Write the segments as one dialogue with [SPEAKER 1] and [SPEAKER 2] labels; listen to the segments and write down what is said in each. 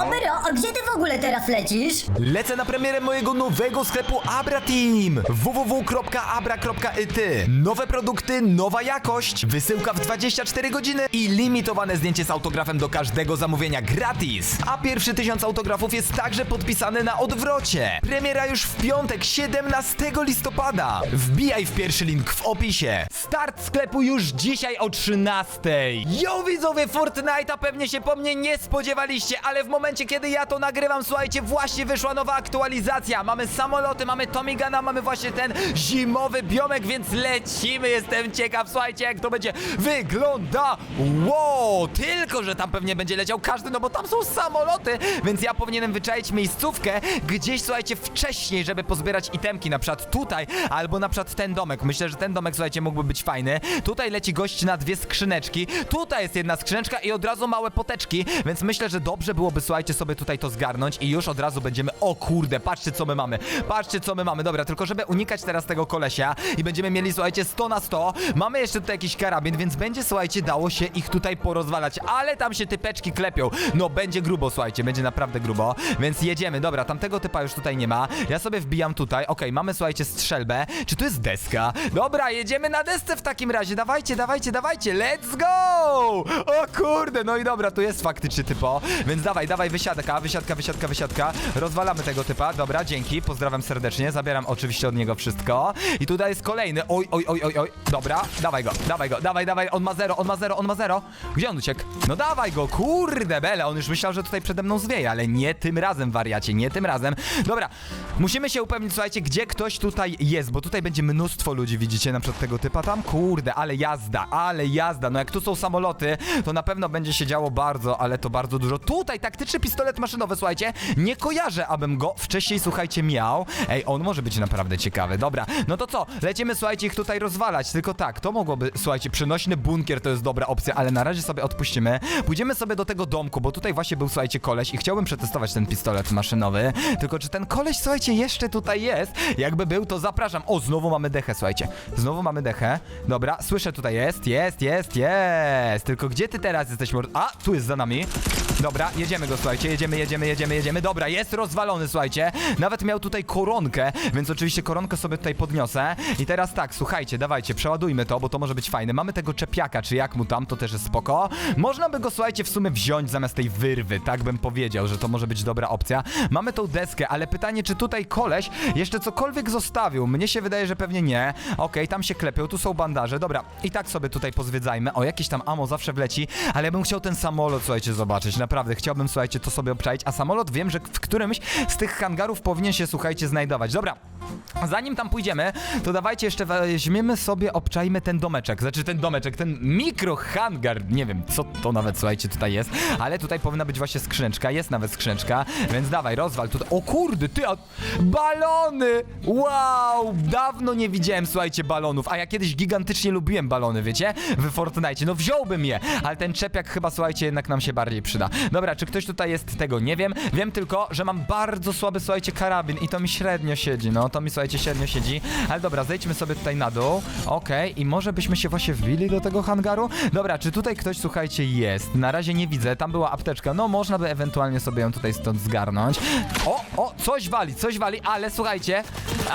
[SPEAKER 1] Amero, a gdzie ty w ogóle teraz lecisz?
[SPEAKER 2] Lecę na premierę mojego nowego sklepu Abra Team www.abra.it Nowe produkty, nowa jakość, wysyłka w 24 godziny i limitowane zdjęcie z autografem do każdego zamówienia gratis. A pierwszy tysiąc autografów jest także podpisany na odwrocie. Premiera już w piątek, 17 listopada. Wbijaj w pierwszy link w opisie. Start sklepu już dzisiaj o 13. Yo widzowie Fortnite'a pewnie się po mnie nie spodziewaliście, ale w momencie kiedy ja to nagrywam, słuchajcie, właśnie wyszła nowa aktualizacja. Mamy samoloty, mamy Tommy Guna, mamy właśnie ten zimowy biomek, więc lecimy. Jestem ciekaw, słuchajcie, jak to będzie wygląda. Wow, tylko że tam pewnie będzie leciał każdy, no bo tam są samoloty, więc ja powinienem wyczaić miejscówkę gdzieś, słuchajcie, wcześniej, żeby pozbierać itemki, na przykład tutaj, albo na przykład ten domek. Myślę, że ten domek, słuchajcie, mógłby być fajny. Tutaj leci gość na dwie skrzyneczki, tutaj jest jedna skrzyneczka i od razu małe poteczki, więc myślę, że dobrze byłoby, słuchajcie, sobie tutaj to zgarnąć i już od razu będziemy, o kurde, patrzcie co my mamy, patrzcie co my mamy, dobra, tylko żeby unikać teraz tego kolesia i będziemy mieli, słuchajcie, 100 na 100, mamy jeszcze tutaj jakiś karabin, więc będzie, słuchajcie, dało się ich tutaj porozwalać, ale tam się typeczki klepią, no będzie grubo, słuchajcie, będzie naprawdę grubo, więc jedziemy, dobra, tamtego typa już tutaj nie ma, ja sobie wbijam tutaj, okej, mamy, słuchajcie, strzelbę, czy tu jest deska? Dobra, jedziemy na desce w takim razie, dawajcie, dawajcie, dawajcie, let's go! O kurde, no i dobra, tu jest faktycznie typo, więc dawaj, dawaj, wysiadka, wysiadka, wysiadka, wysiadka, rozwalamy tego typa, dobra, dzięki, pozdrawiam serdecznie, zabieram oczywiście od niego wszystko. I tutaj jest kolejny, oj, oj, oj, oj, oj, dobra, dawaj go, dawaj go, dawaj, dawaj, on ma zero, on ma zero, on ma zero, gdzie on uciekł? No dawaj go, kurde bele, on już myślał, że tutaj przede mną zwieje, ale nie tym razem, wariacie, nie tym razem, dobra, musimy się upewnić, słuchajcie, gdzie ktoś tutaj jest, bo tutaj będzie mnóstwo ludzi, widzicie, na przykład tego typa tam, kurde, ale jazda, ale jazda, no jak tu są samoloty, to na pewno będzie się działo bardzo, ale to bardzo dużo. Tutaj taktyczny pistolet maszynowy, słuchajcie, nie kojarzę, abym go wcześniej, słuchajcie, miał. Ej, on może być naprawdę ciekawy. Dobra, no to co? Lecimy, słuchajcie, ich tutaj rozwalać. Tylko tak, to mogłoby, słuchajcie, przenośny bunkier to jest dobra opcja, ale na razie sobie odpuścimy. Pójdziemy sobie do tego domku, bo tutaj właśnie był, słuchajcie, koleś i chciałbym przetestować ten pistolet maszynowy. Tylko czy ten koleś, słuchajcie, jeszcze tutaj jest? Jakby był, to zapraszam. O, znowu mamy dechę, słuchajcie. Znowu mamy dechę. Dobra, słyszę tutaj jest, jest, jest, jest. Tylko gdzie ty teraz jesteś. A, tu jest za nami. Dobra, jedziemy go, słuchajcie, jedziemy, jedziemy, jedziemy, jedziemy. Dobra, jest rozwalony, słuchajcie. Nawet miał tutaj koronkę, więc oczywiście koronkę sobie tutaj podniosę. I teraz tak, słuchajcie, dawajcie, przeładujmy to, bo to może być fajne. Mamy tego czepiaka, czy jak mu tam, to też jest spoko. Można by go, słuchajcie, w sumie wziąć zamiast tej wyrwy, tak bym powiedział, że to może być dobra opcja. Mamy tą deskę, ale pytanie, czy tutaj koleś jeszcze cokolwiek zostawił? Mnie się wydaje, że pewnie nie. Okej, tam się klepią, tu są bandaże. Dobra, i tak sobie tutaj pozwiedzajmy. O, jakieś tam amo zawsze wleci, ale ja bym chciał ten samolot, słuchajcie, zobaczyć. Naprawdę, chciałbym, słuchajcie, to sobie obczaić. A samolot wiem, że w którymś z tych hangarów powinien się, słuchajcie, znajdować. Dobra, zanim tam pójdziemy, to dawajcie jeszcze weźmiemy sobie, obczajmy ten domeczek. Znaczy ten domeczek, ten mikrohangar. Nie wiem, co to nawet, słuchajcie, tutaj jest. Ale tutaj powinna być właśnie skrzyneczka. Jest nawet skrzyneczka, więc dawaj, rozwal tutaj. O kurde, ty, a... balony! Wow, dawno nie widziałem, słuchajcie, balonów. A ja kiedyś gigantycznie lubiłem balony, wiecie? W Fortnite. No wziąłbym je, ale ten czepiak chyba, słuchajcie, jednak nam się bardziej przyda. Dobra, czy ktoś tutaj jest, tego nie wiem. Wiem tylko, że mam bardzo słaby, słuchajcie, karabin i to mi średnio siedzi, no. To mi, słuchajcie, średnio siedzi. Ale dobra, zejdźmy sobie tutaj na dół. Okej, i może byśmy się właśnie wbili do tego hangaru? Dobra, czy tutaj ktoś, słuchajcie, jest? Na razie nie widzę. Tam była apteczka. No, można by ewentualnie sobie ją tutaj stąd zgarnąć. O, o, coś wali, coś wali, ale słuchajcie.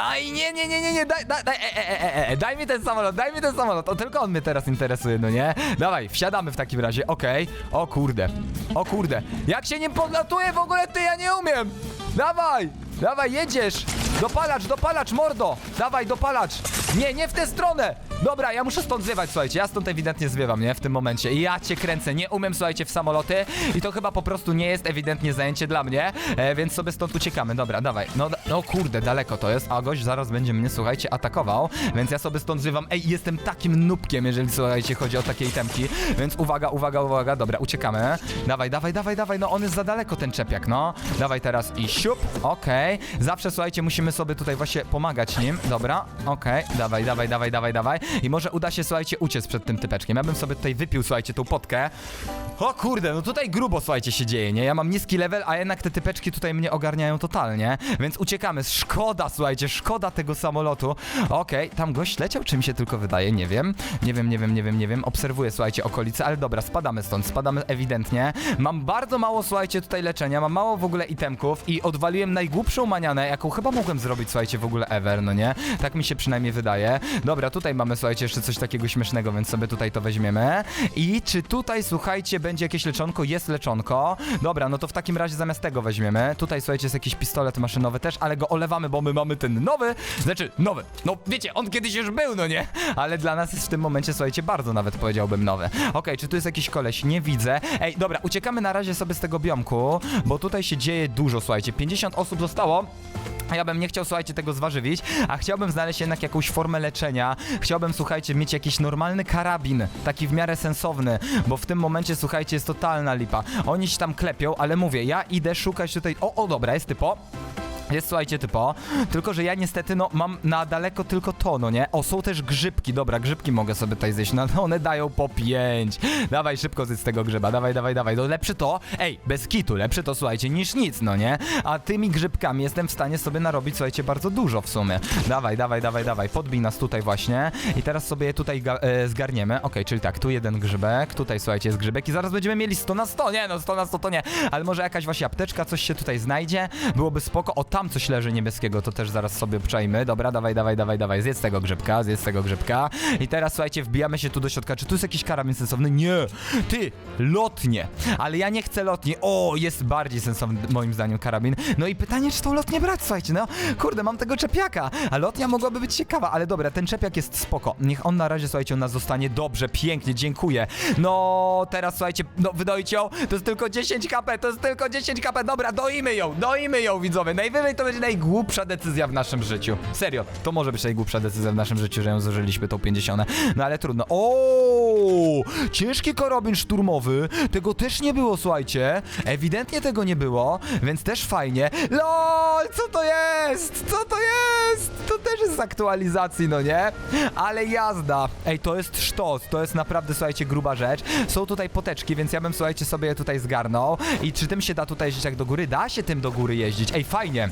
[SPEAKER 2] Aj, nie, nie, nie, nie, nie, daj, daj, daj, e, e, e, e, daj mi ten samolot, daj mi ten samolot. O, tylko on mnie teraz interesuje, no nie? Dawaj, wsiadamy w takim razie, okej. O kurde, o kurde. Jak się nim podlatuje w ogóle, ty, ja nie umiem. Dawaj, dawaj, jedziesz. Dopalacz, dopalacz, mordo. Dawaj, dopalacz. Nie, nie w tę stronę. Dobra, ja muszę stąd zwywać, słuchajcie. Ja stąd ewidentnie zwiewam, nie? W tym momencie. Ja cię kręcę. Nie umiem, słuchajcie, w samoloty. I to chyba po prostu nie jest ewidentnie zajęcie dla mnie. E, więc sobie stąd uciekamy. Dobra, dawaj. No, no kurde, daleko to jest. A gość zaraz będzie mnie, słuchajcie, atakował. Więc ja sobie stąd zwiewam. Ej, jestem takim nubkiem, jeżeli, słuchajcie, chodzi o takie itemki. Więc uwaga, uwaga, uwaga. Dobra, uciekamy. Dawaj, dawaj, dawaj, dawaj. No on jest za daleko, ten czepiak, no. Dawaj teraz i siup. Okej. Zawsze, słuchajcie, musimy musimy sobie tutaj właśnie pomagać nim. Dobra, okej, dawaj, dawaj, dawaj, dawaj, dawaj. I może uda się, słuchajcie, uciec przed tym typeczkiem. Ja bym sobie tutaj wypił, słuchajcie, tą potkę. O kurde, no tutaj grubo, słuchajcie, się dzieje, nie? Ja mam niski level, a jednak te typeczki tutaj mnie ogarniają totalnie, więc uciekamy. Szkoda, słuchajcie, szkoda tego samolotu. Okej, tam gość leciał, czy mi się tylko wydaje? Nie wiem. Nie wiem, nie wiem, nie wiem, nie wiem. Obserwuję, słuchajcie, okolice, ale dobra, spadamy stąd, spadamy ewidentnie. Mam bardzo mało, słuchajcie, tutaj leczenia, mam mało w ogóle itemków i odwaliłem najgłupszą manianę, jaką chyba mogłem zrobić, słuchajcie, w ogóle ever, no nie? Tak mi się przynajmniej wydaje. Dobra, tutaj mamy, słuchajcie, jeszcze coś takiego śmiesznego, więc sobie tutaj to weźmiemy. I czy tutaj, słuchajcie, będzie jakieś leczonko? Jest leczonko. Dobra, no to w takim razie zamiast tego weźmiemy. Tutaj, słuchajcie, jest jakiś pistolet maszynowy też, ale go olewamy, bo my mamy ten nowy. Znaczy, nowy. No, wiecie, on kiedyś już był, no nie? Ale dla nas jest w tym momencie, słuchajcie, bardzo nawet powiedziałbym nowy. Okej, czy tu jest jakiś koleś? Nie widzę. Ej, dobra, uciekamy na razie sobie z tego biomku, bo tutaj się dzieje dużo, słuchajcie. 50 osób zostało. Ja bym nie chciał, słuchajcie, tego zważywić, a chciałbym znaleźć jednak jakąś formę leczenia. Chciałbym, słuchajcie, mieć jakiś normalny karabin, taki w miarę sensowny, bo w tym momencie, słuchajcie, jest totalna lipa. Oni się tam klepią, ale mówię, ja idę szukać tutaj... O, o, dobra, jest typo. Jest, słuchajcie, typo. Tylko, że ja niestety, no, mam na daleko tylko to, no nie? O, są też grzybki. Dobra, grzybki mogę sobie tutaj zjeść. No, one dają po pięć. Dawaj, szybko zjedz tego grzyba. Dawaj, dawaj, dawaj. No, lepszy to, ej, bez kitu, lepszy to, słuchajcie, niż nic, no nie? A tymi grzybkami jestem w stanie sobie narobić, słuchajcie, bardzo dużo w sumie. Dawaj, dawaj, dawaj, dawaj. Podbij nas tutaj właśnie. I teraz sobie je tutaj e, zgarniemy. Okej, czyli tak, tu jeden grzybek, tutaj, słuchajcie, jest grzybek i zaraz będziemy mieli 100 na 100. Nie, no, 100 na 100 to nie. Ale może jakaś właśnie apteczka, coś się tutaj znajdzie. Byłoby spoko. O, tam coś leży niebieskiego, to też zaraz sobie przejmy. Dobra, dawaj, dawaj, dawaj, dawaj. Zjedz tego grzybka, zjedz tego grzybka. I teraz, słuchajcie, wbijamy się tu do środka. Czy tu jest jakiś karabin sensowny? Nie. Ty, lotnie. Ale ja nie chcę lotnie. O, jest bardziej sensowny moim zdaniem karabin. No i pytanie, czy tą lotnię brać, słuchajcie, no. Kurde, mam tego czepiaka. A lotnia mogłaby być ciekawa, ale dobra, ten czepiak jest spoko. Niech on na razie, słuchajcie, u nas zostanie dobrze, pięknie, dziękuję. No, teraz, słuchajcie, no, wydojcie ją. To jest tylko 10 HP, to jest tylko 10 HP. Dobra, doimy ją, doimy ją, widzowie. Najwyżej to będzie najgłupsza decyzja w naszym życiu. Serio, to może być najgłupsza decyzja w naszym życiu, że ją zużyliśmy, tą 50. No ale trudno. O, ciężki karabin szturmowy. Tego też nie było, słuchajcie. Ewidentnie tego nie było, więc też fajnie. LOL, co to jest? Co to jest? To też jest z aktualizacji, no nie? Ale jazda. Ej, to jest sztos. To jest naprawdę, słuchajcie, gruba rzecz. Są tutaj poteczki, więc ja bym, słuchajcie, sobie je tutaj zgarnął. I czy tym się da tutaj jeździć jak do góry? Da się tym do góry jeździć. Ej, fajnie.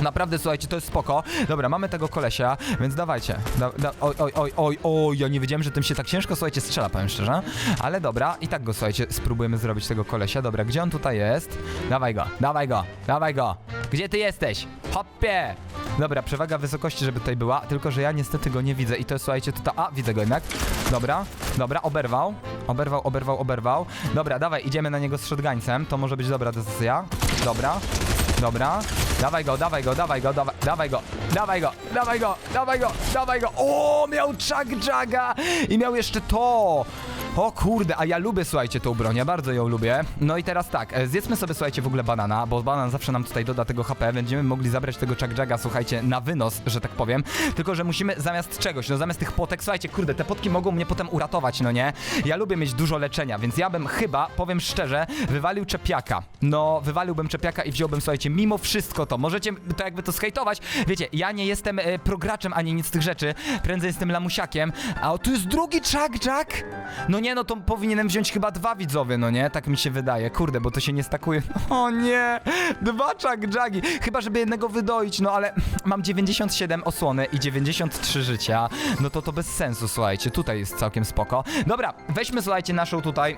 [SPEAKER 2] Naprawdę, słuchajcie, to jest spoko. Dobra, mamy tego kolesia, więc dawajcie. Da, da, oj, oj, oj, oj, oj, ja nie wiedziałem, że tym się tak ciężko, słuchajcie, strzela, powiem szczerze. Ale dobra, i tak go, słuchajcie, spróbujemy zrobić tego kolesia. Dobra, gdzie on tutaj jest? Dawaj go, dawaj go, dawaj go. Gdzie ty jesteś? Hoppie! Dobra, przewaga wysokości, żeby tutaj była, tylko że ja niestety go nie widzę i to jest, słuchajcie, tutaj... A, widzę go jednak. Dobra, dobra, oberwał. Oberwał, oberwał, oberwał. Dobra, dawaj, idziemy na niego z shotguncem, to może być dobra decyzja. Dobra, Dobra. Dawaj go, dawaj go, dawaj go, dawaj, dawaj go, dawaj go, dawaj go, dawaj go, dawaj go. O, miał Chuck Jaga i miał jeszcze to. O kurde, a ja lubię, słuchajcie, tą broń, ja bardzo ją lubię. No i teraz tak, e, zjedzmy sobie, słuchajcie, w ogóle banana, bo banan zawsze nam tutaj doda tego HP, będziemy mogli zabrać tego Jaga, słuchajcie, na wynos, że tak powiem. Tylko, że musimy zamiast czegoś, no zamiast tych potek, słuchajcie, kurde, te potki mogą mnie potem uratować, no nie? Ja lubię mieć dużo leczenia, więc ja bym chyba, powiem szczerze, wywalił czepiaka. No, wywaliłbym czepiaka i wziąłbym, słuchajcie, mimo wszystko to. Możecie to jakby to skejtować. Wiecie, ja nie jestem e, prograczem ani nic z tych rzeczy, prędzej jestem lamusiakiem. A o, tu jest drugi Jack? No nie, no to powinienem wziąć chyba dwa widzowie, no nie? Tak mi się wydaje. Kurde, bo to się nie stakuje. O nie! Dwa Chuck Jacki. Chyba, żeby jednego wydoić, no ale mam 97 osłony i 93 życia. No to to bez sensu, słuchajcie. Tutaj jest całkiem spoko. Dobra, weźmy, słuchajcie, naszą tutaj,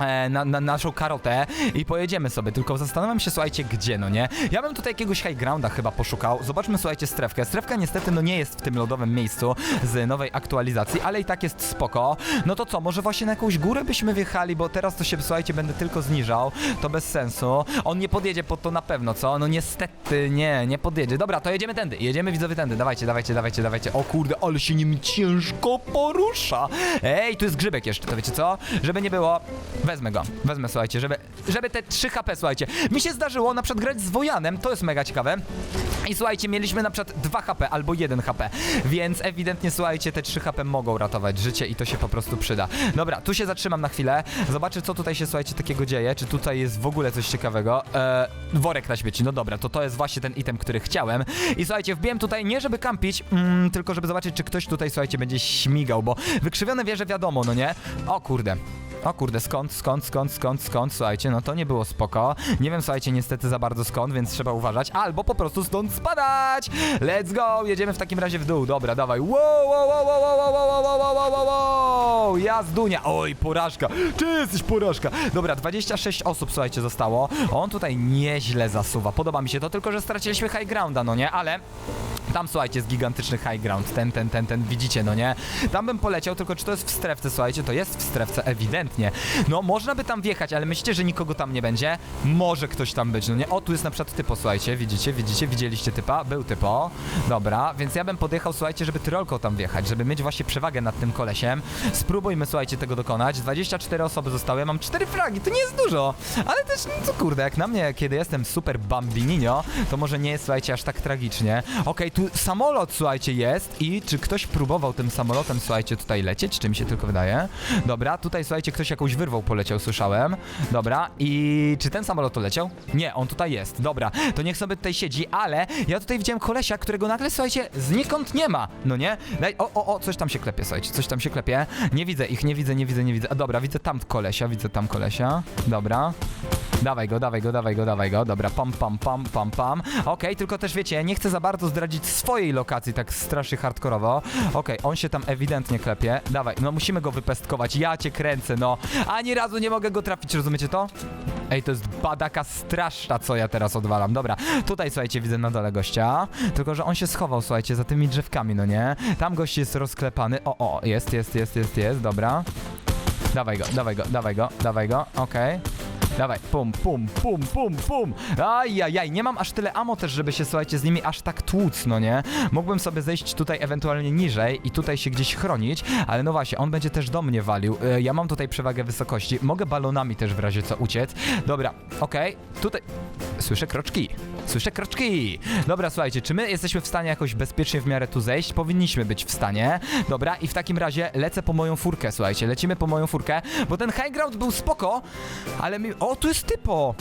[SPEAKER 2] e, na, na, naszą karotę i pojedziemy sobie. Tylko zastanawiam się, słuchajcie, gdzie, no nie? Ja bym tutaj jakiegoś high grounda chyba poszukał. Zobaczmy, słuchajcie, strefkę. Strefka niestety, no nie jest w tym lodowym miejscu z nowej aktualizacji, ale i tak jest spoko. No to co, może właśnie na jakąś górę byśmy wjechali, bo teraz to się, słuchajcie, będę tylko zniżał. To bez sensu. On nie podjedzie pod to na pewno, co? No niestety, nie, nie podjedzie. Dobra, to jedziemy tędy. Jedziemy widzowie tędy. Dawajcie, dawajcie, dawajcie, dawajcie. O kurde, ale się nim ciężko porusza. Ej, tu jest grzybek jeszcze, to wiecie co? Żeby nie było, wezmę go. Wezmę, słuchajcie, żeby, żeby te 3 HP, słuchajcie. Mi się zdarzyło na przykład grać z Wojanem, to jest mega ciekawe. I słuchajcie, mieliśmy na przykład 2 HP albo 1 HP, więc ewidentnie, słuchajcie, te 3 HP mogą ratować życie i to się po prostu przyda. Dobra, tu się zatrzymam na chwilę. Zobaczę, co tutaj się, słuchajcie, takiego dzieje. Czy tutaj jest w ogóle coś ciekawego. E, worek na śmieci. No dobra, to to jest właśnie ten item, który chciałem. I słuchajcie, wbiłem tutaj nie żeby kampić, mm, tylko żeby zobaczyć, czy ktoś tutaj, słuchajcie, będzie śmigał, bo wykrzywione wieże wiadomo, no nie? O kurde. O kurde, skąd, skąd, skąd, skąd, skąd, słuchajcie, no to nie było spoko. Nie wiem, słuchajcie, niestety za bardzo skąd, więc trzeba uważać. Albo po prostu stąd spadać! Let's go! Jedziemy w takim razie w dół. Dobra, dawaj. Wow, wow, wow, wow, wow, wow, wow, wow, wow, wow, wow. Jazdunia. Oj, porażka. Ty jesteś porażka. Dobra, 26 osób, słuchajcie, zostało. On tutaj nieźle zasuwa. Podoba mi się to, tylko że straciliśmy high grounda, no nie? Ale tam słuchajcie, jest gigantyczny high ground. Ten, ten, ten, ten, widzicie, no nie? Tam bym poleciał, tylko czy to jest w strefce, słuchajcie, to jest w strefce, ewidentnie. No, można by tam wjechać, ale myślicie, że nikogo tam nie będzie? Może ktoś tam być, no nie? O, tu jest na przykład typo, słuchajcie, widzicie, widzicie, widzieliście typa? Był typo. Dobra, więc ja bym podjechał, słuchajcie, żeby tyrolką tam wjechać, żeby mieć właśnie przewagę nad tym kolesiem. Spróbujmy, słuchajcie, tego dokonać. 24 osoby zostały, mam 4 fragi, to nie jest dużo, ale też, no co kurde, jak na mnie, kiedy jestem super bambininio, to może nie jest, słuchajcie, aż tak tragicznie. Okej, tu samolot, słuchajcie, jest i czy ktoś próbował tym samolotem, słuchajcie, tutaj lecieć, czy mi się tylko wydaje? Dobra, tutaj, słuchajcie, ktoś jakąś wyrwą poleciał, słyszałem. Dobra, i czy ten samolot to leciał? Nie, on tutaj jest. Dobra, to niech sobie tutaj siedzi, ale ja tutaj widziałem kolesia, którego nagle, słuchajcie, znikąd nie ma, no nie? Daj, o, o, o, coś tam się klepie, słuchajcie, coś tam się klepie. Nie widzę ich, nie widzę, nie widzę, nie widzę. A dobra, widzę tam kolesia, widzę tam kolesia. Dobra. Dawaj go, dawaj go, dawaj go, dawaj go. Dobra, pam, pam, pam, pam, pam. Okej, tylko też wiecie, nie chcę za bardzo zdradzić swojej lokacji tak strasznie hardkorowo. Okej, on się tam ewidentnie klepie. Dawaj, no musimy go wypestkować. Ja cię kręcę, no. Ani razu nie mogę go trafić, rozumiecie to? Ej, to jest badaka straszna, co ja teraz odwalam. Dobra, tutaj słuchajcie, widzę na dole gościa. Tylko, że on się schował, słuchajcie, za tymi drzewkami, no nie? Tam gość jest rozklepany. O, o, jest, jest, jest, jest, jest, dobra. Dawaj go, dawaj go, dawaj go, dawaj go, okej. Dawaj, pum, pum, pum, pum, pum. Ajajaj, nie mam aż tyle ammo też, żeby się, słuchajcie, z nimi aż tak tłuc, no nie? Mógłbym sobie zejść tutaj ewentualnie niżej i tutaj się gdzieś chronić, ale no właśnie, on będzie też do mnie walił. E, Ja mam tutaj przewagę wysokości, mogę balonami też w razie co uciec. Dobra, okej, tutaj... Słyszę kroczki. Słyszę kroczki! Dobra, słuchajcie, czy my jesteśmy w stanie jakoś bezpiecznie w miarę tu zejść? Powinniśmy być w stanie. Dobra, i w takim razie lecę po moją furkę, słuchajcie, lecimy po moją furkę, bo ten high ground był spoko, ale mi... O, tu jest typo!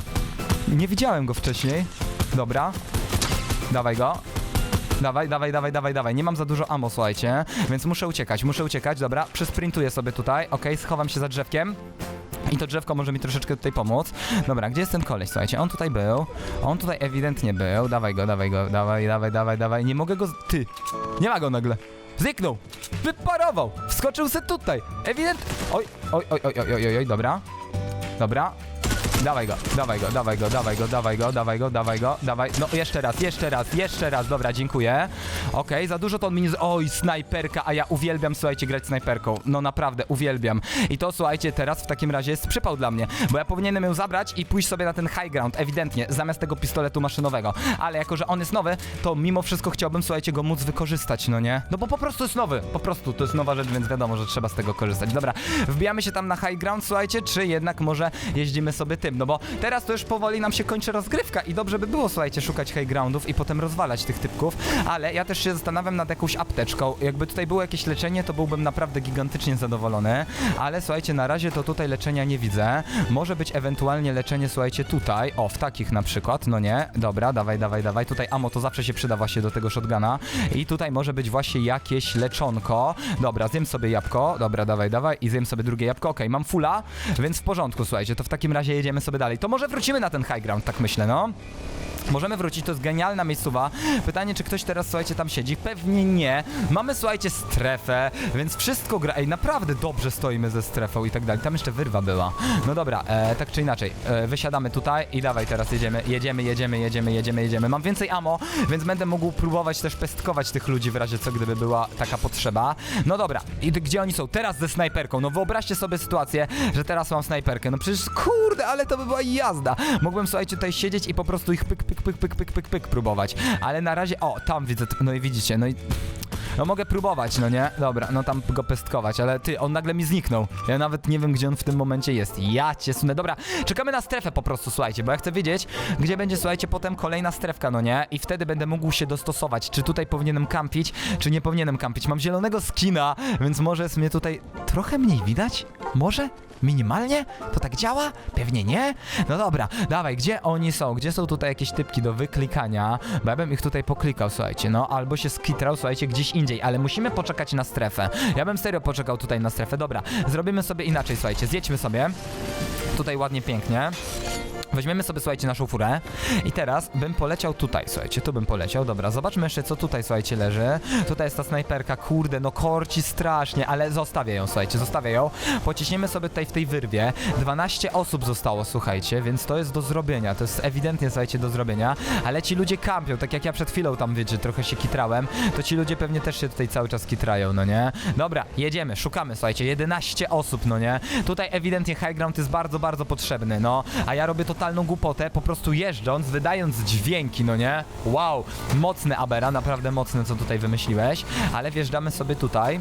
[SPEAKER 2] Nie widziałem go wcześniej. Dobra. Dawaj go. Dawaj, dawaj, dawaj, dawaj, dawaj. Nie mam za dużo ammo, słuchajcie, więc muszę uciekać, muszę uciekać. Dobra, przesprintuję sobie tutaj. Okej, schowam się za drzewkiem. I to drzewko może mi troszeczkę tutaj pomóc. Dobra, gdzie jest ten koleś? Słuchajcie, on tutaj był. On tutaj ewidentnie był. Dawaj go, dawaj go, dawaj, dawaj, dawaj, dawaj. Nie mogę go... z- Ty! Nie ma go nagle. Zniknął! Wyparował! Wskoczył se tutaj! Ewident... Oj, oj, oj, oj, oj, oj, oj, oj, dobra. Dobra. Dawaj go, dawaj go, dawaj go, dawaj go, dawaj go, dawaj go, dawaj go, dawaj. No jeszcze raz, jeszcze raz, jeszcze raz, dobra, dziękuję. Okej, za dużo to on mi nie... Oj, snajperka, a ja uwielbiam, słuchajcie, grać snajperką. No naprawdę, uwielbiam. I to, słuchajcie, teraz w takim razie jest przypał dla mnie, bo ja powinienem ją zabrać i pójść sobie na ten high ground, ewidentnie, zamiast tego pistoletu maszynowego. Ale jako, że on jest nowy, to mimo wszystko chciałbym, słuchajcie, go móc wykorzystać, no nie? No bo po prostu jest nowy, po prostu, to jest nowa rzecz, więc wiadomo, że trzeba z tego korzystać. Dobra, wbijamy się tam na high ground, słuchajcie, czy jednak może jeździmy sobie tym, no bo teraz to już powoli nam się kończy rozgrywka i dobrze by było, słuchajcie, szukać high groundów i potem rozwalać tych typków, ale ja też się zastanawiam nad jakąś apteczką. Jakby tutaj było jakieś leczenie, to byłbym naprawdę gigantycznie zadowolony, ale słuchajcie, na razie to tutaj leczenia nie widzę. Może być ewentualnie leczenie, słuchajcie, tutaj, o, w takich na przykład, no nie? Dobra, dawaj, dawaj, dawaj. Tutaj amo to zawsze się przyda właśnie do tego shotguna i tutaj może być właśnie jakieś leczonko. Dobra, zjem sobie jabłko, dobra, dawaj, dawaj i zjem sobie drugie jabłko, okej, mam fulla, więc w porządku, słuchajcie, to w takim razie jedziemy sobie dalej. To może wrócimy na ten high ground, tak myślę, no. Możemy wrócić, to jest genialna miejscowa. Pytanie, czy ktoś teraz, słuchajcie, tam siedzi? Pewnie nie. Mamy, słuchajcie, strefę, więc wszystko gra. Ej, naprawdę dobrze stoimy ze strefą i tak dalej. Tam jeszcze wyrwa była. No dobra, e, tak czy inaczej, e, wysiadamy tutaj i dawaj, teraz jedziemy, jedziemy, jedziemy, jedziemy, jedziemy, jedziemy. Mam więcej ammo, więc będę mógł próbować też pestkować tych ludzi w razie co, gdyby była taka potrzeba. No dobra, i gdzie oni są? Teraz ze snajperką. No wyobraźcie sobie sytuację, że teraz mam snajperkę. No przecież kurde, ale to by była jazda. Mógłbym, słuchajcie, tutaj siedzieć i po prostu ich pyk, pyk, pyk, pyk, pyk, pyk, pyk próbować. Ale na razie, o, tam widzę, no i widzicie, no i... No mogę próbować, no nie? Dobra, no tam go pestkować, ale ty, on nagle mi zniknął. Ja nawet nie wiem, gdzie on w tym momencie jest. Ja cię sunę. Dobra, czekamy na strefę po prostu, słuchajcie, bo ja chcę wiedzieć, gdzie będzie, słuchajcie, potem kolejna strefka, no nie? I wtedy będę mógł się dostosować, czy tutaj powinienem kampić, czy nie powinienem kampić. Mam zielonego skina, więc może jest mnie tutaj trochę mniej widać? Może? Minimalnie? To tak działa? Pewnie nie. No dobra, dawaj, gdzie oni są? Gdzie są tutaj jakieś typki do wyklikania? Bo ja bym ich tutaj poklikał, słuchajcie, no albo się skitrał, słuchajcie, gdzieś indziej, ale musimy poczekać na strefę. Ja bym serio poczekał tutaj na strefę. Dobra, zrobimy sobie inaczej, słuchajcie, zjedźmy sobie. Tutaj ładnie, pięknie. Weźmiemy sobie, słuchajcie, naszą furę i teraz bym poleciał tutaj, słuchajcie, tu bym poleciał, dobra, zobaczmy jeszcze, co tutaj, słuchajcie, leży. Tutaj jest ta snajperka, kurde, no korci strasznie, ale zostawię ją, słuchajcie, zostawię ją. Pociśniemy sobie tutaj w tej wyrwie. 12 osób zostało, słuchajcie, więc to jest do zrobienia, to jest ewidentnie, słuchajcie, do zrobienia, ale ci ludzie kampią, tak jak ja przed chwilą tam, wiecie, trochę się kitrałem, to ci ludzie pewnie też się tutaj cały czas kitrają, no nie? Dobra, jedziemy, szukamy, słuchajcie, 11 osób, no nie? Tutaj ewidentnie high ground jest bardzo, bardzo potrzebny, no, a ja robię totalną głupotę, po prostu jeżdżąc, wydając dźwięki, no nie? Wow, mocne Abera, naprawdę mocne, co tutaj wymyśliłeś, ale wjeżdżamy sobie tutaj.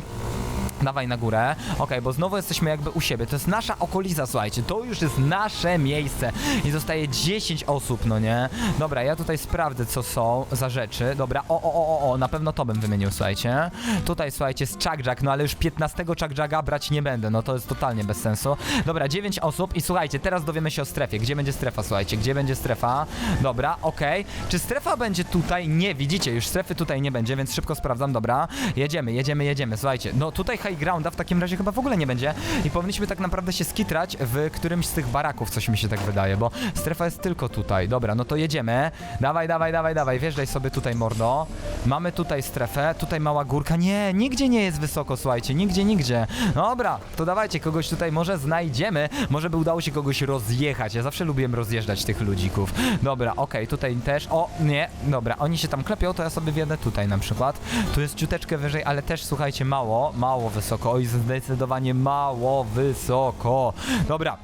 [SPEAKER 2] Dawaj na górę. Okej, bo znowu jesteśmy jakby u siebie. To jest nasza okolica, słuchajcie. To już jest nasze miejsce. I zostaje 10 osób, no nie? Dobra, ja tutaj sprawdzę, co są za rzeczy. Dobra, o, o, o, o, o, na pewno to bym wymienił, słuchajcie. Tutaj, słuchajcie, z Chuckjack, no ale już 15 Chuckjacka brać nie będę. No to jest totalnie bez sensu. Dobra, 9 osób i słuchajcie, teraz dowiemy się o strefie. Gdzie będzie strefa, słuchajcie? Gdzie będzie strefa? Dobra, okej. Czy strefa będzie tutaj? Nie, widzicie, już strefy tutaj nie będzie, więc szybko sprawdzam. Dobra, jedziemy, jedziemy, jedziemy. Słuchajcie, no tutaj grounda w takim razie chyba w ogóle nie będzie i powinniśmy tak naprawdę się skitrać w którymś z tych baraków, coś mi się tak wydaje, bo strefa jest tylko tutaj. Dobra, no to jedziemy. Dawaj, dawaj, dawaj, dawaj, wjeżdżaj sobie tutaj, mordo. Mamy tutaj strefę, tutaj mała górka. Nie, nigdzie nie jest wysoko, słuchajcie, nigdzie, nigdzie. Dobra, to dawajcie, kogoś tutaj może znajdziemy, może by udało się kogoś rozjechać. Ja zawsze lubiłem rozjeżdżać tych ludzików. Dobra, okej, tutaj też. O, nie, dobra, oni się tam klepią, to ja sobie wjadę tutaj na przykład. Tu jest ciuteczkę wyżej, ale też słuchajcie, mało, mało wysoko. Oj, zdecydowanie mało wysoko. Dobra.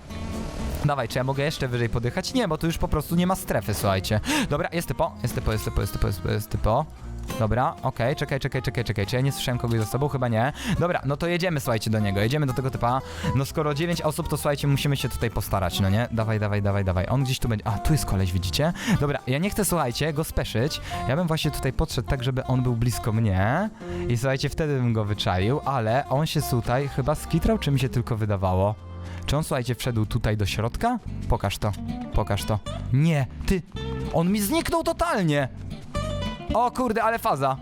[SPEAKER 2] Dawaj, czy ja mogę jeszcze wyżej podjechać? Nie, bo tu już po prostu nie ma strefy, słuchajcie. Dobra, jest typo, jest typo, jest typo, jest typo, jest typo. Jest typo. Dobra, okej, czekaj, czekaj, czekaj, czekaj. Czy ja nie słyszałem kogoś za sobą? Chyba nie. Dobra, no to jedziemy, słuchajcie, do niego. Jedziemy do tego typa. No skoro 9 osób, to słuchajcie, musimy się tutaj postarać, no nie? Dawaj, dawaj, dawaj, dawaj. On gdzieś tu będzie. A, tu jest koleś, widzicie? Dobra, ja nie chcę, słuchajcie, go speszyć. Ja bym właśnie tutaj podszedł tak, żeby on był blisko mnie. I słuchajcie, wtedy bym go wyczaił, ale on się tutaj chyba skitrał, czy mi się tylko wydawało? Czy on, słuchajcie, wszedł tutaj do środka? Pokaż to, pokaż to. Nie, ty, on mi zniknął totalnie! O kurde, ale faza.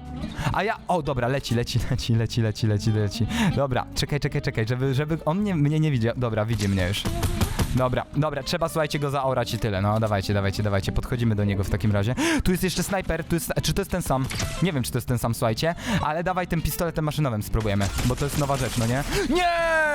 [SPEAKER 2] A ja. O, dobra, leci, leci, leci, leci, leci, leci, leci. Dobra, czekaj, czekaj, czekaj, żeby, żeby on nie, mnie nie widział. Dobra, widzi mnie już. Dobra, dobra, trzeba słuchajcie go zaorać i tyle. No, dawajcie, dawajcie, dawajcie. Podchodzimy do niego w takim razie. Tu jest jeszcze snajper, tu jest. Czy to jest ten sam? Nie wiem, czy to jest ten sam, słuchajcie, ale dawaj tym pistoletem maszynowym spróbujemy, bo to jest nowa rzecz, no nie? Nie!